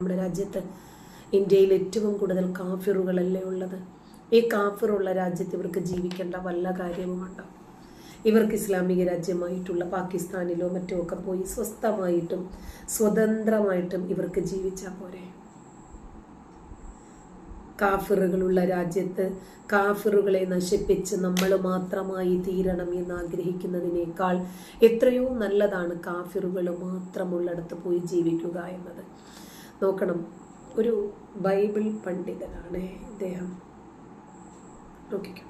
നമ്മുടെ രാജ്യത്ത് ഇന്ത്യയിൽ ഏറ്റവും കൂടുതൽ കാഫിറുകളല്ലേ ഉള്ളത്? ഈ കാഫിറുള്ള രാജ്യത്ത് ഇവർക്ക് ജീവിക്കേണ്ട വല്ല കാര്യവുമുണ്ടോ? ഇവർക്ക് ഇസ്ലാമിക രാജ്യമായിട്ടുള്ള പാകിസ്ഥാനിലോ മറ്റോ ഒക്കെ പോയി സ്വസ്ഥമായിട്ടും സ്വതന്ത്രമായിട്ടും ഇവർക്ക് ജീവിച്ചാൽ പോരെ? കാഫിറുകളുള്ള രാജ്യത്ത് കാഫിറുകളെ നശിപ്പിച്ച് നമ്മൾ മാത്രമായി തീരണം എന്ന് ആഗ്രഹിക്കുന്നതിനേക്കാൾ എത്രയോ നല്ലതാണ് കാഫിറുകൾ മാത്രമുള്ളിടത്ത് പോയി ജീവിക്കുക എന്നത്. നോക്കണം. ഒരു ബൈബിൾ പണ്ഡിതനാണ് ഇദ്ദേഹം. നോക്കിക്കോ.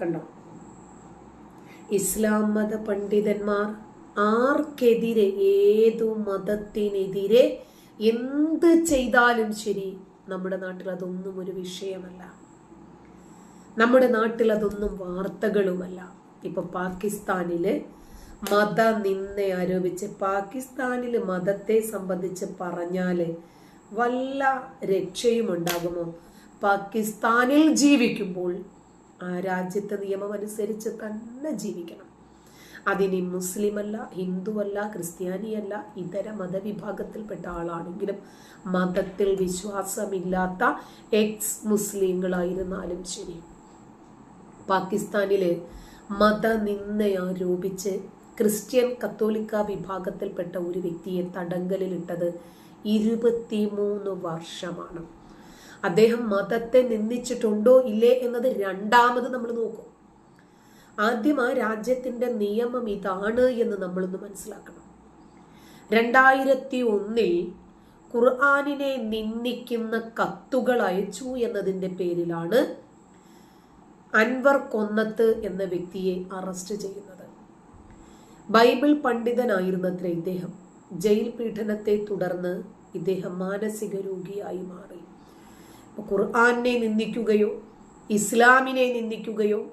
കണ്ടോ? ഇസ്ലാം മത പണ്ഡിതന്മാർ ആർക്കെതിരെ ഏതു മതത്തിനെതിരെ എന്ത് ചെയ്താലും ശരി നമ്മുടെ നാട്ടിൽ അതൊന്നും ഒരു വിഷയമല്ല. നമ്മുടെ നാട്ടിൽ അതൊന്നും വാർത്തകളുമല്ല. ഇപ്പൊ പാകിസ്ഥാനിൽ മത നിന്ന ആരോപിച്ച് പാകിസ്ഥാനിൽ മതത്തെ സംബന്ധിച്ച് പറഞ്ഞാൽ വല്ല രക്ഷയും ഉണ്ടാകുമോ പാകിസ്ഥാനിൽ ജീവിക്കുമ്പോൾ ആ രാജ്യത്തെ നിയമം അനുസരിച്ച് തന്നെ ജീവിക്കണം. അതിനി മുസ്ലിമല്ല ഹിന്ദുവല്ല ക്രിസ്ത്യാനിയല്ല ഇതര മതവിഭാഗത്തിൽപ്പെട്ട ആളാണെങ്കിലും മതത്തിൽ വിശ്വാസമില്ലാത്ത എക്സ് മുസ്ലിങ്ങളായിരുന്നാലും ശരി. പാകിസ്ഥാനിലെ മത മതനിന്ദ ആരോപിച്ച് ക്രിസ്ത്യൻ കത്തോലിക്ക വിഭാഗത്തിൽപ്പെട്ട ഒരു വ്യക്തിയെ തടങ്കലിലിട്ടത് ഇരുപത്തിമൂന്ന് വർഷമാണ്. അദ്ദേഹം മതത്തെ നിന്ദിച്ചിട്ടുണ്ടോ ഇല്ലേ എന്നത് രണ്ടാമത് നമ്മൾ നോക്കും. ആദ്യം ആ രാജ്യത്തിന്റെ നിയമം ഇതാണ് എന്ന് നമ്മളൊന്ന് മനസ്സിലാക്കണം. രണ്ടായിരത്തി ഒന്നിൽ ഖുർആാനിനെ നിന്ദിക്കുന്ന കത്തുകൾ അയച്ചു എന്നതിന്റെ പേരിലാണ് അൻവർ കൊന്നത്ത് എന്ന വ്യക്തിയെ അറസ്റ്റ് ചെയ്യുന്നത്. ബൈബിൾ പണ്ഡിതനായിരുന്നത്ര ഇദ്ദേഹം. ജയിൽ പീഡനത്തെ തുടർന്ന് ഇദ്ദേഹം മാനസിക രോഗിയായി മാറി. ഖുർആാനെ നിന്ദിക്കുകയോ ഇസ്ലാമിനെ നിന്ദിക്കുകയോ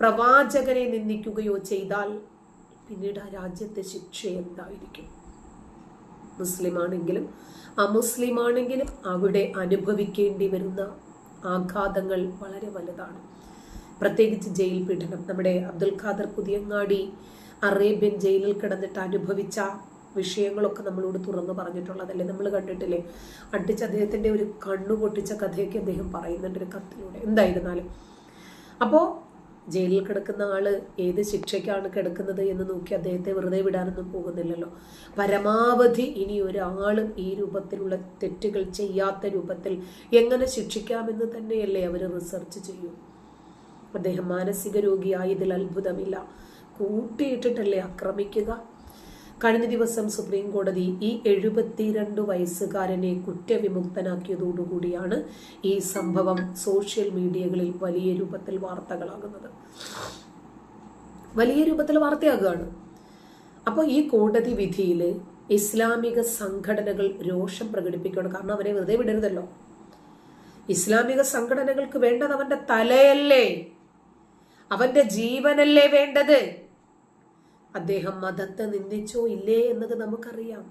പ്രവാചകനെ നിന്ദിക്കുകയോ ചെയ്താൽ പിന്നീട് ആ രാജ്യത്തെ ശിക്ഷ എന്തായിരിക്കും? മുസ്ലിമാണെങ്കിലും അമുസ്ലിമാണെങ്കിലും അമുസ്ലിം അവിടെ അനുഭവിക്കേണ്ടി വരുന്ന ആഘാതങ്ങൾ വളരെ വലുതാണ്. പ്രത്യേകിച്ച് ജയിൽ പീഡനം. നമ്മുടെ അബ്ദുൽ ഖാദർ പുതിയങ്ങാടി അറേബ്യൻ ജയിലിൽ കിടന്നിട്ട് അനുഭവിച്ച വിഷയങ്ങളൊക്കെ നമ്മളോട് തുറന്നു പറഞ്ഞിട്ടുള്ളതല്ലേ? നമ്മൾ കണ്ടിട്ടില്ലേ? അടിച്ച് അദ്ദേഹത്തിന്റെ ഒരു കണ്ണു പൊട്ടിച്ച കഥയൊക്കെ അദ്ദേഹം പറയുന്നുണ്ട് ഒരു കത്തിലൂടെ. എന്തായിരുന്നാലും. അപ്പോൾ ജയിലിൽ കിടക്കുന്ന ആൾ ഏത് ശിക്ഷയ്ക്കാണ് കിടക്കുന്നത് എന്ന് നോക്കി അദ്ദേഹത്തെ വെറുതെ വിടാനൊന്നും പോകുന്നില്ലല്ലോ. പരമാവധി ഇനി ഒരാളും ഈ രൂപത്തിലുള്ള തെറ്റുകൾ ചെയ്യാത്ത രൂപത്തിൽ എങ്ങനെ ശിക്ഷിക്കാമെന്ന് തന്നെയല്ലേ അവർ റിസർച്ച് ചെയ്യൂ. അദ്ദേഹം മാനസിക രോഗിയായതിൽ അത്ഭുതമില്ല. കൂട്ടിയിട്ടിട്ടല്ലേ ആക്രമിക്കുക? കഴിഞ്ഞ ദിവസം സുപ്രീം കോടതി ഈ എഴുപത്തിരണ്ട് വയസ്സുകാരനെ കുറ്റവിമുക്തനാക്കിയതോടുകൂടിയാണ് ഈ സംഭവം സോഷ്യൽ മീഡിയകളിൽ വലിയ രൂപത്തിൽ വാർത്തകളാകുന്നത്. വലിയ രൂപത്തിൽ വാർത്തയാകുകയാണ്. അപ്പോൾ ഈ കോടതി വിധിയിൽ ഇസ്ലാമിക സംഘടനകൾ രോഷം പ്രകടിപ്പിക്കുകയാണ്. കാരണം അവരെ വെറുതെ വിടരുതല്ലോ. ഇസ്ലാമിക സംഘടനകൾക്ക് വേണ്ടത് അവന്റെ തലയല്ലേ? അവന്റെ ജീവനല്ലേ വേണ്ടത്? അദ്ദേഹം മതത്തെ നിന്ദിച്ചോ ഇല്ലേ എന്നത് നമുക്കറിയാം.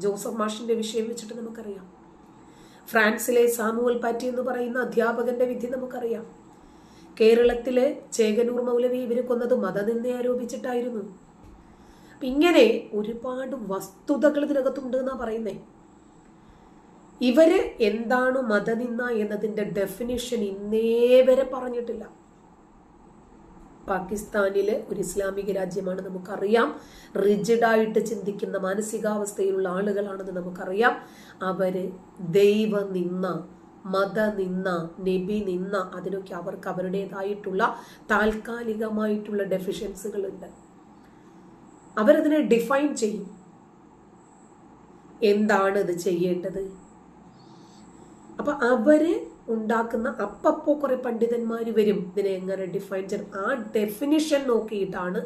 ജോസഫ് മാഷിന്റെ വിഷയം വെച്ചിട്ട് നമുക്കറിയാം. ഫ്രാൻസിലെ സാമുവൽ പാറ്റി എന്ന് പറയുന്ന അധ്യാപകന്റെ വിധി നമുക്കറിയാം. കേരളത്തിലെ ചേകനൂർ മൗലവി ഇവർ കൊന്നത് മതനിന്ദ ആരോപിച്ചിട്ടായിരുന്നു. ഇങ്ങനെ ഒരുപാട് വസ്തുതകൾ ഇതിനകത്തുണ്ട് എന്നാ പറയുന്നേ. ഇവർ എന്താണ് മതനിന്ദ എന്നതിന്റെ ഡെഫിനിഷൻ ഇന്നേ വരെ പറഞ്ഞിട്ടില്ല. പാകിസ്ഥാനിലെ ഒരു ഇസ്ലാമിക രാജ്യമാണ് നമുക്കറിയാം. റിജിഡായിട്ട് ചിന്തിക്കുന്ന മാനസികാവസ്ഥയിലുള്ള ആളുകളാണെന്ന് നമുക്കറിയാം. അവർ ദൈവ നിന്ന മത നിന്ന നബി നിന്ന അതിനൊക്കെ അവർക്ക് അവരുടേതായിട്ടുള്ള താൽക്കാലികമായിട്ടുള്ള ഡെഫിഷ്യൻസുകളുണ്ട് അവരതിനെ ഡിഫൈൻ ചെയ്യും. എന്താണ് ഇത് ചെയ്യേണ്ടത്? അപ്പൊ അവർ ഉണ്ടാക്കുന്ന അപ്പപ്പോ കുറെ പണ്ഡിതന്മാർ വരും. ഇതിനെ എങ്ങനെ ഡിഫൈൻ ചെയ്യും ആ ഡെഫിനിഷൻ നോക്കിയിട്ടാണ്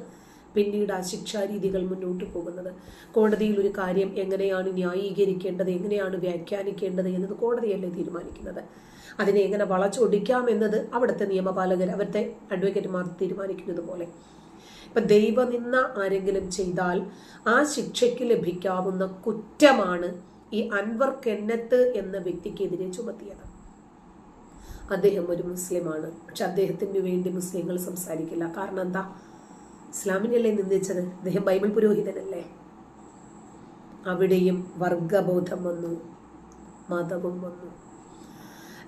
പിന്നീട് ആ ശിക്ഷാരീതികൾ മുന്നോട്ട് പോകുന്നത്. കോടതിയിൽ ഒരു കാര്യം എങ്ങനെയാണ് ന്യായീകരിക്കേണ്ടത് എങ്ങനെയാണ് വ്യാഖ്യാനിക്കേണ്ടത് എന്നത് കോടതിയല്ലേ തീരുമാനിക്കുന്നത്. അതിനെ എങ്ങനെ വളച്ചൊടിക്കാം എന്നത് അവിടുത്തെ നിയമപാലകർ അവിടുത്തെ അഡ്വക്കേറ്റ്മാർ തീരുമാനിക്കുന്നത് പോലെ. ഇപ്പൊ ദൈവനിന്ന ആരെങ്കിലും ചെയ്താൽ ആ ശിക്ഷയ്ക്ക് ലഭിക്കാവുന്ന കുറ്റമാണ് ഈ അൻവർ കെന്നത്ത് എന്ന വ്യക്തിക്കെതിരെ ചുമത്തിയത്. അദ്ദേഹം ഒരു മുസ്ലിമാണ്. പക്ഷെ അദ്ദേഹത്തിന് വേണ്ടി മുസ്ലിങ്ങൾ സംസാരിക്കില്ല. കാരണം എന്താ? ഇസ്ലാമിനല്ലേ നിന്ദിച്ചത്? അദ്ദേഹം ബൈബിൾ പുരോഹിതനല്ലേ? അവിടെയും വർഗബോധം വന്നു. മതവും വന്നു.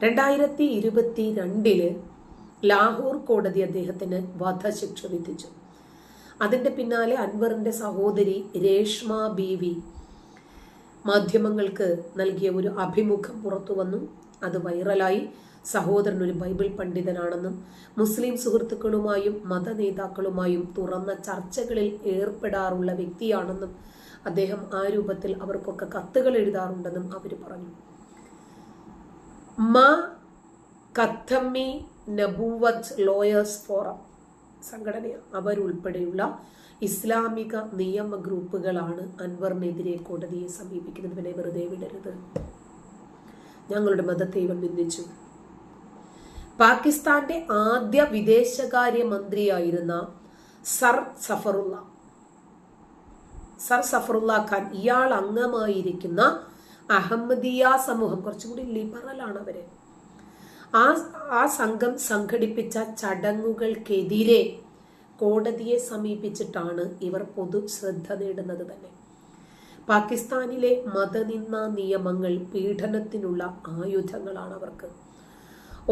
രണ്ടായിരത്തി ഇരുപത്തി രണ്ടിൽ ലാഹോർ കോടതി അദ്ദേഹത്തിന് വധശിക്ഷ വിധിച്ചു. അതിന്റെ പിന്നാലെ അൻവറിന്റെ സഹോദരി രേഷ്മ ബീവി മാധ്യമങ്ങൾക്ക് നൽകിയ ഒരു അഭിമുഖം പുറത്തു വന്നു. അത് വൈറലായി. സഹോദരൻ ഒരു ബൈബിൾ പണ്ഡിതനാണെന്നും മുസ്ലിം സുഹൃത്തുക്കളുമായും മത നേതാക്കളുമായും തുറന്ന ചർച്ചകളിൽ ഏർപ്പെടാറുള്ള വ്യക്തിയാണെന്നും അദ്ദേഹം ആ രൂപത്തിൽ അവർക്കൊക്കെ കത്തുകൾ എഴുതാറുണ്ടെന്നും അവർ പറഞ്ഞു. മാ നബൂവത്ത് ലോയേഴ്സ് ഫോറം സംഘടന അവരുൾപ്പെടെയുള്ള ഇസ്ലാമിക നിയമ ഗ്രൂപ്പുകളാണ് അൻവറിനെതിരെ കോടതിയെ സമീപിക്കുന്നത്. വരെ വെറുതെ വിടരുത്. ഞങ്ങളുടെ മതത്തെ ഇവൻ നിന്ദിച്ചു പാകിസ്ഥാന്റെ ആദ്യ വിദേശകാര്യ മന്ത്രിയായിരുന്ന സർ സഫറുള്ള. സർ സഫറുള്ള ഖാൻ ഇയാൾ അംഗമായിരിക്കുന്ന അഹമ്മദിയ സമൂഹം. കുറച്ചുകൂടി ലിബറലാണ് അവർ ആ ആ സംഘം സംഘടിപ്പിച്ച ചടങ്ങുകൾക്കെതിരെ കോടതിയെ സമീപിച്ചിട്ടാണ് ഇവർ പൊതു ശ്രദ്ധ നേടുന്നത് തന്നെ. പാകിസ്ഥാനിലെ മതനിന്ന നിയമങ്ങൾ പീഡനത്തിനുള്ള ആയുധങ്ങളാണ് അവർക്ക്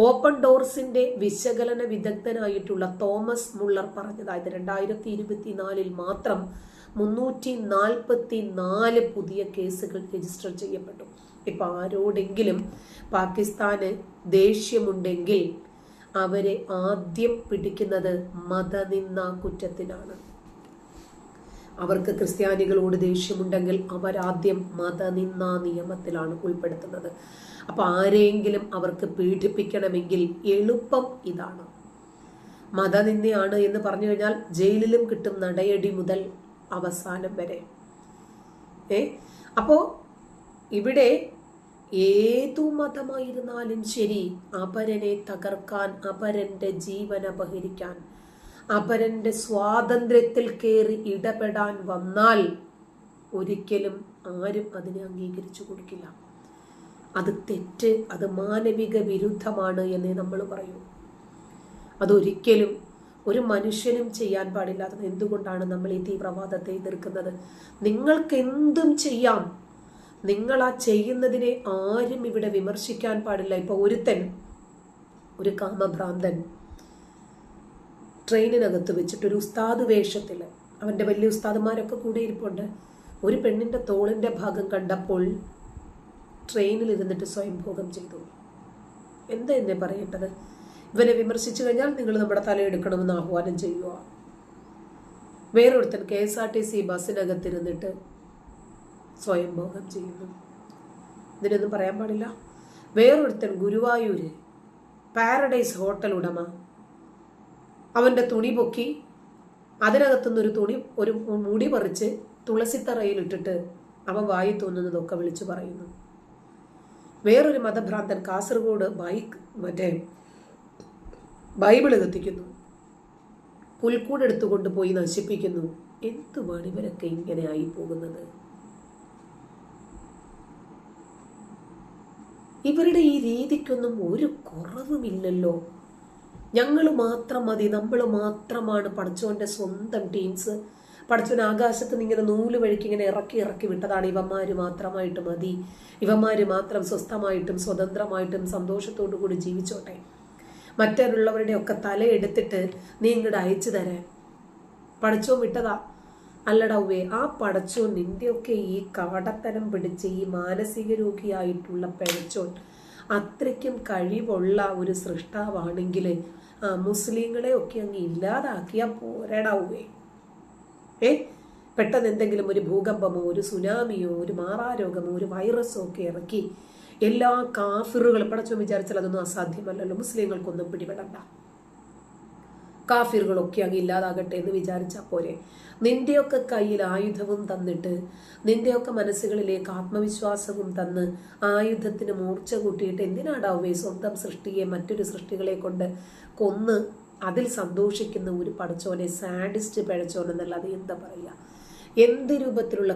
ഓപ്പൺ ഡോർസിന്റെ വിശകലന വിദഗ്ധനായിട്ടുള്ള തോമസ് മുള്ളർ പറഞ്ഞതായത് രണ്ടായിരത്തി ഇരുപത്തിനാലിൽ മാത്രം മുന്നൂറ്റി നാൽപ്പത്തി നാല് പുതിയ കേസുകൾ രജിസ്റ്റർ ചെയ്യപ്പെട്ടു. ഇപ്പൊ ആരോടെങ്കിലും പാകിസ്ഥാന് ദേഷ്യമുണ്ടെങ്കിൽ അവരെ ആദ്യം പിടിക്കുന്നത് മതനിന്ന കുറ്റത്തിനാണ്. അവർക്ക് ക്രിസ്ത്യാനികളോട് ദേഷ്യമുണ്ടെങ്കിൽ അവരാദ്യം മതനിന്ന നിയമത്തിലാണ് ഉൾപ്പെടുത്തുന്നത്. അപ്പൊ ആരെയെങ്കിലും അവർക്ക് പീഡിപ്പിക്കണമെങ്കിൽ എളുപ്പം ഇതാണ്. മതനിന്ദയാണ് എന്ന് പറഞ്ഞു കഴിഞ്ഞാൽ ജയിലിലും കിട്ടും നടയടി മുതൽ അവസാനം വരെ. ഏ? അപ്പോൾ ഇവിടെ ഏതു മതമായിരുന്നാലും ശരി അപരനെ തകർക്കാൻ അപരന്റെ ജീവൻ അപഹരിക്കാൻ അപരന്റെ സ്വാതന്ത്ര്യത്തിൽ കയറി ഇടപെടാൻ വന്നാൽ ഒരിക്കലും ആരും അതിനെ അംഗീകരിച്ചു കൊടുക്കില്ല. അത് തെറ്റ് അത് മാനവിക വിരുദ്ധമാണ് എന്ന് നമ്മൾ പറയൂ. അതൊരിക്കലും ഒരു മനുഷ്യനും ചെയ്യാൻ പാടില്ലാത്തത് എന്തുകൊണ്ടാണ് നമ്മൾ ഈ തീവ്രവാദത്തെ എതിർക്കുന്നത്? നിങ്ങൾക്ക് എന്തും ചെയ്യാം. നിങ്ങൾ ആ ചെയ്യുന്നതിനെ ആരും ഇവിടെ വിമർശിക്കാൻ പാടില്ല. ഇപ്പൊ ഒരുത്തൻ ഒരു കാമഭ്രാന്തൻ ട്രെയിനിനകത്ത് വെച്ചിട്ട് ഒരു ഉസ്താദ് വേഷത്തിൽ അവന്റെ വലിയ ഉസ്താദുമാരൊക്കെ കൂടെ ഇരിപ്പുണ്ട്. ഒരു പെണ്ണിന്റെ തോളിന്റെ ഭാഗം കണ്ടപ്പോൾ ട്രെയിനിൽ ഇരുന്നിട്ട് സ്വയംഭോഗം ചെയ്തു. എന്താ എന്നെ പറയേണ്ടത്? ഇവനെ വിമർശിച്ചു കഴിഞ്ഞാൽ നിങ്ങൾ നമ്മുടെ തലയെടുക്കണമെന്ന് ആഹ്വാനം ചെയ്യുക. വേറൊരുത്തൻ K S R T C ബസ്സിനകത്തിരുന്നിട്ട് സ്വയംഭോഗം ചെയ്യുന്നു. ഇതിനൊന്നും പറയാൻ പാടില്ല. വേറൊരുത്തൻ ഗുരുവായൂര് പാരഡൈസ് ഹോട്ടൽ ഉടമ. അവന്റെ തുണി പൊക്കി അതിനകത്തുനിന്നൊരു തുണി ഒരു മുടി പറിച്ച് തുളസിത്തറയിൽ ഇട്ടിട്ട് അവൻ വായി തോന്നുന്നതൊക്കെ വിളിച്ചു പറയുന്നു. വേറൊരു മതഭ്രാന്തൻ കാസർഗോഡ് ബൈക്ക് മറ്റേ ബൈബിൾ കത്തിക്കുന്നു പുൽക്കൂട് എടുത്തുകൊണ്ട് പോയി നശിപ്പിക്കുന്നു. എന്തുവാണ് ഇവരൊക്കെ ഇങ്ങനെ ആയി പോകുന്നത്? ഇവരുടെ ഈ രീതിക്കൊന്നും ഒരു കുറവുമില്ലല്ലോ. ഞങ്ങൾ മാത്രം മതി നമ്മൾ മാത്രമാണ് പഠിച്ചോന്റെ സ്വന്തം ടീംസ് പഠിച്ചവൻ ആകാശത്ത് നിന്ന് ഇങ്ങനെ നൂൽ വഴിക്ക് ഇങ്ങനെ ഇറക്കി ഇറക്കി വിട്ടതാണ്. ഇവന്മാര് മാത്രമായിട്ട് മതി. ഇവന്മാര് മാത്രം സ്വസ്ഥമായിട്ടും സ്വതന്ത്രമായിട്ടും സന്തോഷത്തോടു കൂടി ജീവിച്ചോട്ടെ. മറ്റുള്ളവരുടെ ഒക്കെ തലയെടുത്തിട്ട് നീ ഇങ്ങോട്ട് അയച്ചു തരാൻ. പഠിച്ചോ വിട്ടതാ. അല്ലടവേ ആ പടച്ചോൻ നിന്റെയൊക്കെ ഈ കാടത്തരം പിടിച്ച് ഈ മാനസിക രോഗിയായിട്ടുള്ള പെഴച്ചോൻ അത്രയ്ക്കും കഴിവുള്ള ഒരു സൃഷ്ടാവാണെങ്കിൽ മുസ്ലിങ്ങളെ ഒക്കെ അങ്ങ് ഇല്ലാതാക്കിയാൽ പോരടാവേ ഏ? പെട്ടെന്ന് എന്തെങ്കിലും ഒരു ഭൂകമ്പമോ ഒരു സുനാമിയോ ഒരു മാറാരോഗമോ ഒരു വൈറസോ ഒക്കെ ഇറക്കി എല്ലാ കാഫിറുകളും പടച്ചോ വിചാരിച്ചാൽ അതൊന്നും അസാധ്യമല്ലല്ലോ. മുസ്ലിങ്ങൾക്കൊന്നും പിടിപെടണ്ട. കാഫിറുകളൊക്കെ അങ്ങ് ഇല്ലാതാകട്ടെ എന്ന് വിചാരിച്ചാൽ പോരെ. നിന്റെയൊക്കെ കയ്യിൽ ആയുധവും തന്നിട്ട് നിന്റെയൊക്കെ മനസ്സുകളിലേക്ക് ആത്മവിശ്വാസവും തന്ന് ആയുധത്തിന് മൂർച്ച കൂട്ടിയിട്ട് എന്തിനാടാവേ സ്വന്തം സൃഷ്ടിയെ മറ്റൊരു സൃഷ്ടികളെ കൊണ്ട് കൊന്ന് അതിൽ സന്തോഷിക്കുന്ന ഒരു പടച്ചോനെ സാഡിസ്റ്റ് പിഴച്ചോൻ എന്നുള്ളത് എന്താ പറയുക? എന്ത് രൂപത്തിലുള്ള